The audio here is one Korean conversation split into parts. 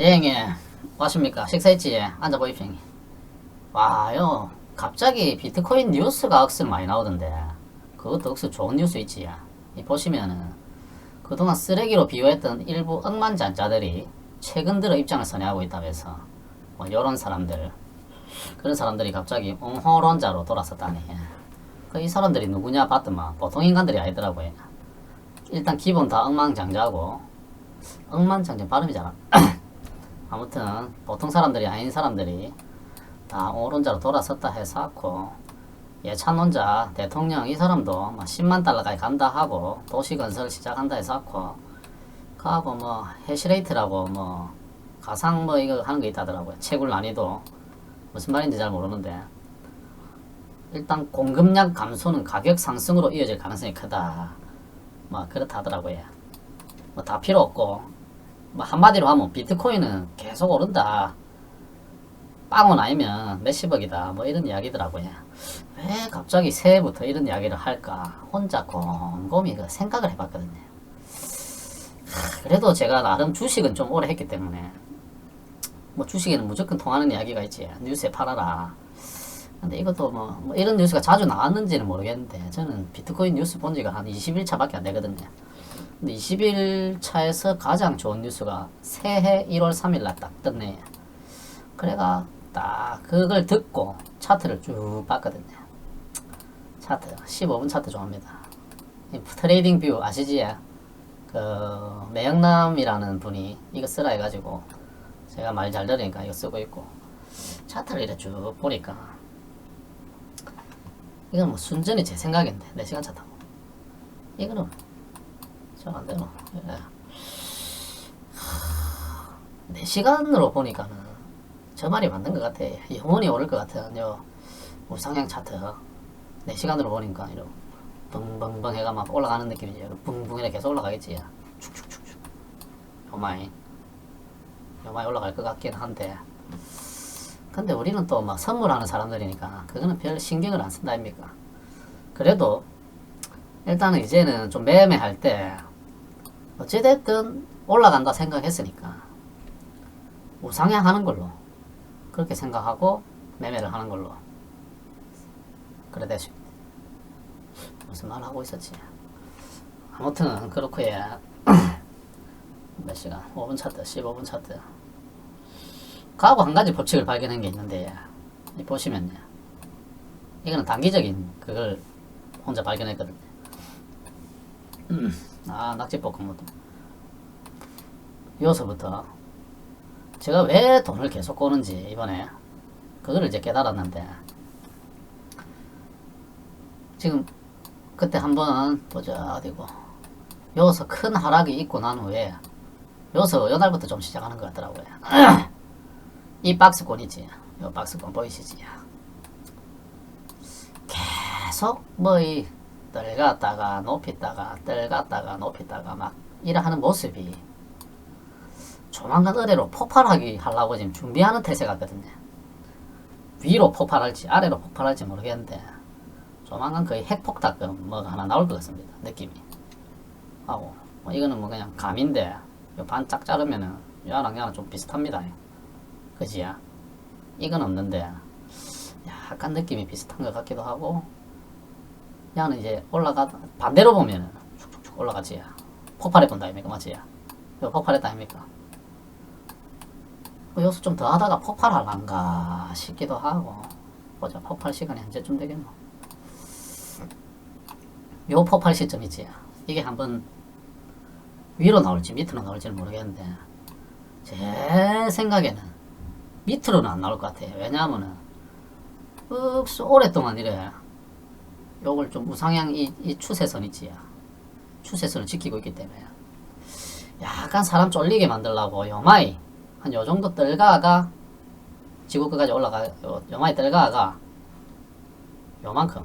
예, 형님. 왔습니까? 식사했지? 앉아보이쇼, 형님. 와 요. 갑자기 비트코인 뉴스가 억수로 많이 나오던데. 그것도 억수로 좋은 뉴스 있지. 이 보시면은, 그동안 쓰레기로 비유했던 일부 억만장자들이 최근 들어 입장을 선회하고 있다면서. 뭐, 요런 사람들. 그런 사람들이 갑자기 옹호론자로 돌아섰다니. 그 이 사람들이 누구냐 봤더만 보통 인간들이 아니더라고요. 일단 기본 다 억만장자고, 억만장자 발음이 잘 안, 아무튼 보통 사람들이 아닌 사람들이 다 오른자로 돌아섰다 해서 예찬론자 대통령 이 사람도 뭐 10만 달러까지 간다 하고 도시 건설 시작한다 해서 그하고 뭐 해시레이트라고 뭐 가상 뭐 이거 하는 거 있다더라고요. 채굴 난이도 무슨 말인지 잘 모르는데 일단 공급량 감소는 가격 상승으로 이어질 가능성이 크다. 뭐 그렇다 하더라고요. 뭐 다 필요 없고 뭐 한마디로 하면 비트코인은 계속 오른다. 빵원 아니면 몇십억이다. 뭐 이런 이야기더라고요. 왜 갑자기 새해부터 이런 이야기를 할까? 혼자 곰곰이 그 생각을 해봤거든요. 하, 그래도 제가 나름 주식은 좀 오래 했기 때문에 뭐 주식에는 무조건 통하는 이야기가 있지. 뉴스에 팔아라. 근데 이것도 뭐, 뭐 이런 뉴스가 자주 나왔는지는 모르겠는데 저는 비트코인 뉴스 본 지가 한 20일차밖에 안 되거든요. 근데 20일차에서 가장 좋은 뉴스가 새해 1월 3일 날 딱 떴네. 그래가 딱 그걸 듣고 차트를 쭉 봤거든요. 차트 15분 차트 좋아합니다. 이 트레이딩 뷰 아시지? 그 매영남이라는 분이 이거 쓰라 해가지고 제가 말 잘 들으니까 이거 쓰고 있고 차트를 이렇게 쭉 보니까 이건 뭐 순전히 제 생각인데 4시간 차 타고 이거는 되나? 예. 내 시간으로 보니까는 저 말이 맞는 것 같아. 영원히 오를 것 같아. 요 우상향 차트. 내 시간으로 보니까 이런 붕붕붕 해가 막 올라가는 느낌이지. 붕붕 이렇게 계속 올라가겠지. 축축축축. 요마이. 요마이 올라갈 것 같긴 한데. 근데 우리는 또 막 선물하는 사람들이니까 그거는 별 신경을 안 쓴다 아닙니까? 그래도 일단은 이제는 좀 매매할 때 어찌됐든 올라간다 생각했으니까 우상향 하는 걸로 그렇게 생각하고 매매를 하는 걸로 그래 되십니다. 무슨 말 하고 있었지? 아무튼 그렇고 예. 몇 시간? 5분 차트, 15분 차트. 그하고 한 가지 법칙을 발견한 게 있는데 이 보시면요. 이거는 단기적인 그걸 혼자 발견했거든요. 음, 아 낙지 볶음부터 여기서부터 제가 왜 돈을 계속 꼬는지 이번에 그거를 이제 깨달았는데 지금 그때 한번 보자 어디고. 여기서 큰 하락이 있고 난 후에 여기서 여달부터 좀 시작하는 것 같더라고요. 이 박스권이지. 이 박스권 보이시지? 계속 뭐 이 떨갔다가 높였다가 떨갔다가 높였다가 막 이러하는 모습이 조만간 의대로 폭발하기 하려고 지금 준비하는 태세 같거든요. 위로 폭발할지 아래로 폭발할지 모르겠는데 조만간 거의 핵폭탄급 뭐가 하나 나올 것 같습니다. 느낌이. 하고 뭐 이거는 뭐 그냥 감인데 반짝 자르면은 야랑 야랑 좀 비슷합니다. 그지야? 이건 없는데 약간 느낌이 비슷한 것 같기도 하고 야는 이제 올라가 반대로 보면은 쭉쭉쭉 올라가지 폭발해 본다 아닙니까? 맞지? 이거 폭발했다 아닙니까? 뭐 여기서 좀 더 하다가 폭발할란가 싶기도 하고. 보자. 폭발 시간이 언제쯤 되겠노? 요 폭발 시점 이지. 이게 한번 위로 나올지 밑으로 나올지는 모르겠는데 제 생각에는 밑으로는 안 나올 것 같아요 왜냐하면은 억수 오랫동안 이래 요걸 좀 우상향 이, 이 추세선 있지 추세선을 지키고 있기 때문에. 약간 사람 쫄리게 만들라고 요마이 한 요 정도 떨가가 지구 끝까지 올라가 요, 요마이 떨가가 요만큼.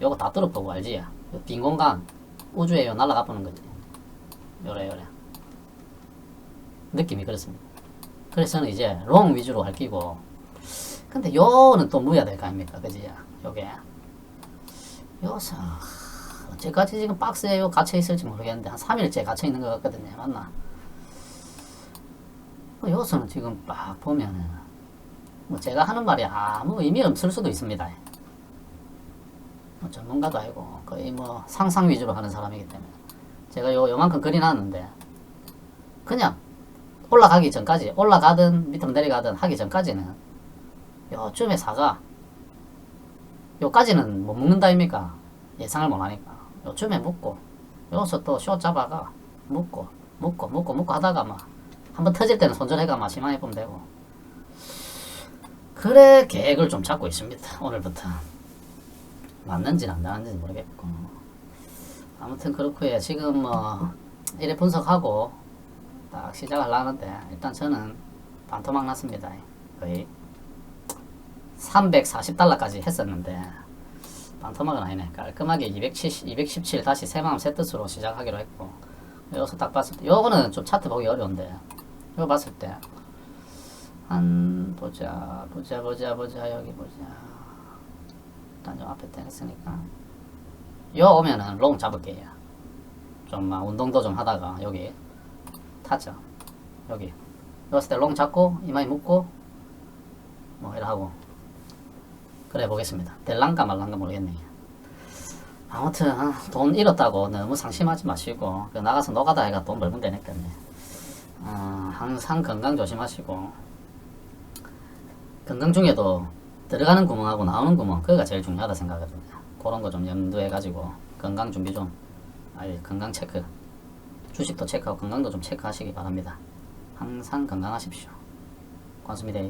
요거 다 뚫어보고 알지? 요빈 공간 우주에 요 날아가 보는 거지. 요래 요래. 느낌이 그렇습니다. 그래서 이제 롱 위주로 할 끼고. 근데 요는 또 무야 될 거 아닙니까? 그지? 요게 여기서 언제까지 지금 박스에 요 갇혀 있을지 모르겠는데 한 3일째 갇혀 있는 것 같거든요. 맞나? 뭐 여기서는 지금 막 보면은 뭐 제가 하는 말이 아무 의미 없을 수도 있습니다. 뭐 전문가도 아니고 거의 뭐 상상 위주로 하는 사람이기 때문에. 제가 요 요만큼 그려놨는데 그냥 올라가기 전까지 올라가든 밑으로 내려가든 하기 전까지는 요쯤에 사가 요까지는 못 먹는다 아닙니까 예상을 못 하니까. 요쯤에 묶고 여기서 또 쇼 잡아가 묶고 묶고 묶고 묶고 하다가 막 한번 터질 때는 손절해가 막 심하게 보면 되고. 그래 계획을 좀 잡고 있습니다 오늘부터. 맞는지는 안 맞는지 모르겠고. 아무튼 그렇고요 지금 뭐 이래 분석하고 딱 시작을 하는데 일단 저는 반토막 났습니다. 거의 340달러까지 했었는데 반토막은 아니네. 깔끔하게 270, 217 다시 새마음 새 뜻으로 시작하기로 했고 여기서 딱 봤을 때 요거는 좀 차트 보기 어려운데 이거 봤을 때 한 보자 보자 보자 보자 여기 보자. 일단 좀 앞에 땡겼으니까. 요 오면은 롱 잡을게요 좀막 운동도 좀 하다가 여기 타죠 여기. 여기서 때롱 잡고 이마에 묶고 뭐 이래 하고 그래 보겠습니다. 될란가 말란가 모르겠네요 아무튼 아, 돈 잃었다고 너무 상심하지 마시고 그 나가서 노가다 해가 돈 벌면 되니까요 아, 항상 건강 조심하시고. 건강 중에도 들어가는 구멍하고 나오는 구멍 그거가 제일 중요하다 생각하거든요 그런 거 좀 염두해 가지고 건강 준비 좀 아니 건강 체크 주식도 체크하고 건강도 좀 체크하시기 바랍니다. 항상 건강하십시오. 고맙습니다